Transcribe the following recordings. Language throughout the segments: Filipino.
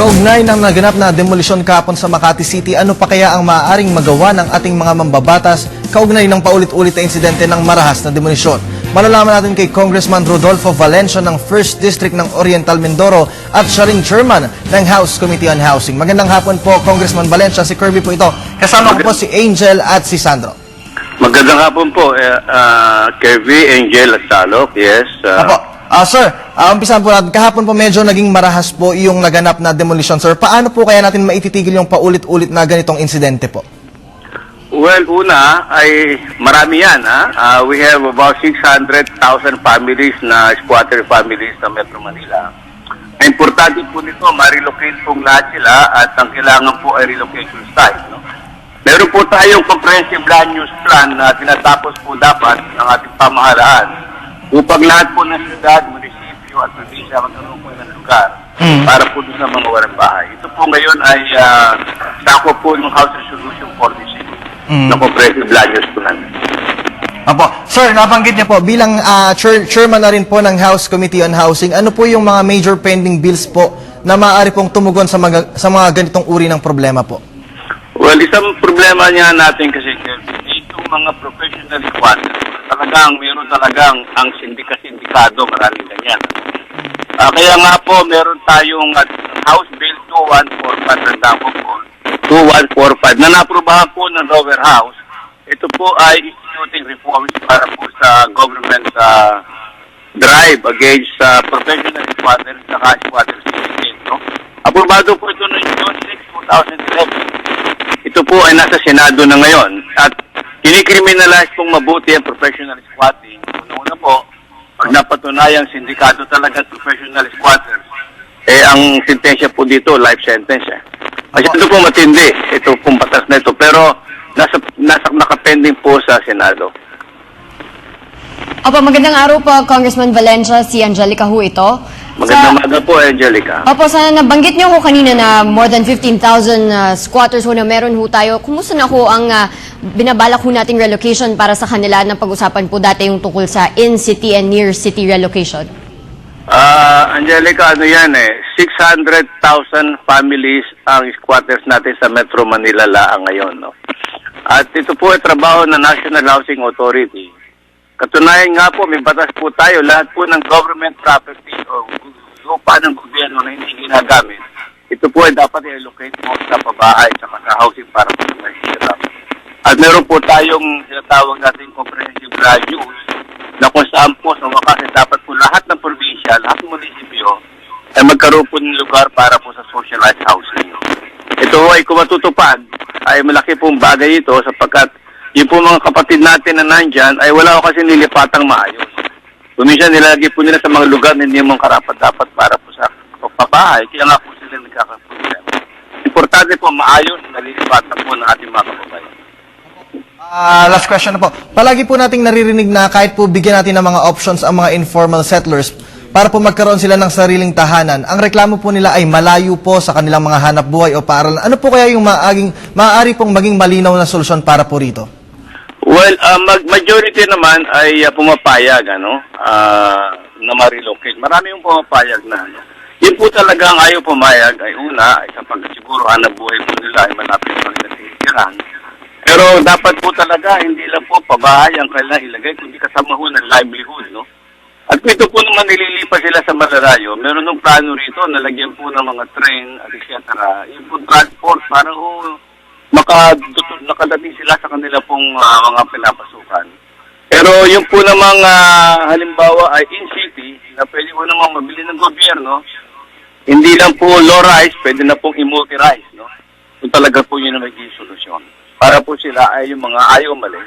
Kaugnay ng naganap na demolisyon kapon sa Makati City, ano pa kaya ang maaaring magawa ng ating mga mambabatas kaugnay ng paulit-ulit na insidente ng marahas na demolisyon? Malalaman natin kay Congressman Rodolfo Valencia ng 1st District ng Oriental Mindoro at siya ring chairman ng House Committee on Housing. Magandang hapon po, Congressman Valencia. Si Kirby po ito. Kasama ko po si Angel at si Sandro. Magandang hapon po, eh, ah, Kirby, Angel at Salok. Yes. ah, Apo. Ah, sir, uh, umpisahan po natin. Kahapon po medyo naging marahas po yung naganap na demolition, sir. Paano po kaya natin maititigil yung paulit-ulit na ganitong insidente po? well, una ay marami yan. Ha? Ah, we have about 600,000 families na squatter families sa Metro Manila. Ang importante po nito, ma-relocate pong lahat sila at ang kailangan po ay relocation site. No? Meron po tayong comprehensive land use plan na tinatapos po dapat ng ating pamahalaan upang lahat po ng syudad, probinsya magkaroon po ng lugar Mm. para po doon sa mga walang bahay. Ito po ngayon ay uh, sako po ng House Resolution 46 Mm. na comprehensive land use plan. Apo. Sir, nabanggit niyo po, bilang ah, chair- chairman na rin po ng House Committee on Housing, ano po yung mga major pending bills po na maaari pong tumugon sa mga, sa mga ganitong uri ng problema po? Well, isang problema niya natin kasi itong mga professional squatters, talagang meron talagang ang sindika-sindikado, maraming ganyan. Ah, kaya nga po, meron tayong ah, House Bill 2145, tanda ko po, 2145, na naprubahan po ng lower house. Ito po ay instituting reforms para po sa government ah, drive against sa professional squatters sa squatters. No? Aprobado po ito noong June 6, 2011. Ito po ay nasa Senado na ngayon at kinikriminalize pong mabuti ang professional squatting. Una-una po, pag napatunayang sindikato talaga professional squatters, eh ang sentensya po dito, life sentence eh. Masyado po matindi ito pong batas na ito pero nasa, nasa nakapending po sa Senado. Opo, magandang araw po, Congressman Valencia. Si Angelica Hu ito. Magandang Sa- po, Angelica. Opo, sa nabanggit niyo ho kanina na more than 15,000 uh, squatters ho na meron ho tayo. Kumusta na ho ang uh, binabalak ho nating relocation para sa kanila na pag-usapan po dati yung tungkol sa in-city and near-city relocation? Ah, Angelica, ano yan eh, 600,000 families ang squatters natin sa Metro Manila laang ngayon, no? At ito po ay trabaho ng National Housing Authority. Katunayan nga po, may batas po tayo, lahat po ng government property o lupa ng gobyerno na hindi ginagamit, ito po ay dapat i-allocate mo sa pabahay sa sa housing para po meron po tayong tinatawag natin comprehensive use na kung saan po sa wakas ay dapat po lahat ng probinsya, lahat ng munisipyo ay magkaroon po ng lugar para po sa socialized housing. Ito ay kung matutupad, ay malaki pong bagay ito sapagkat yung po mga kapatid natin na nandyan ay wala ko kasi nilipatang maayos. Kuminsan nilagay po nila sa mga lugar na hindi mo karapat-dapat para po sa pabahay. Kaya nga po sila nagkakaproblema. Importante po maayos na nilipatan po ng ating mga kababayan. Ah, last question na po. Palagi po nating naririnig na kahit po bigyan natin ng mga options ang mga informal settlers para po magkaroon sila ng sariling tahanan. Ang reklamo po nila ay malayo po sa kanilang mga hanap buhay o paaralan. Ano po kaya yung maaging, maaari pong maging malinaw na solusyon para po rito? Well, uh, mag majority naman ay uh, pumapayag ano, ah, na ma-relocate. Marami yung pumapayag na. Ano. Yun po talaga ang ayaw pumayag ay una, ay sapagkat siguro hanap buhay po nila ay malapit sa kanilang tinitirahan. Pero dapat po talaga, hindi lang po pabahay ang kailangan ilagay, kundi kasama ho ng livelihood, no? At ito po naman nililipas sila sa Malarayo, meron ng plano rito, nalagyan po ng mga train at etc. Yung po transport, para ho maka, nakadating sila sa kanila pong ah, mga pinapasukan. Pero yung po namang ah, halimbawa ay in-city, na pwede po namang mabili ng gobyerno, hindi lang po low-rise, pwede na pong i-multi-rise, no? Kung talaga po yun ang magiging solusyon. Para po sila ay yung mga ayaw umalis,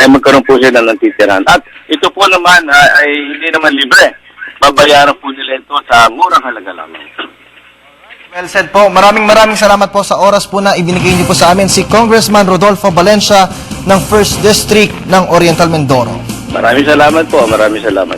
ay magkaroon po sila ng titiran. At ito po naman ah, ay hindi naman libre. Babayaran po nila ito sa murang halaga lamang. Well said po. Maraming maraming salamat po sa oras po na ibinigay niyo po sa amin si Congressman Rodolfo Valencia ng 1st District ng Oriental Mindoro. Maraming salamat po, maraming salamat.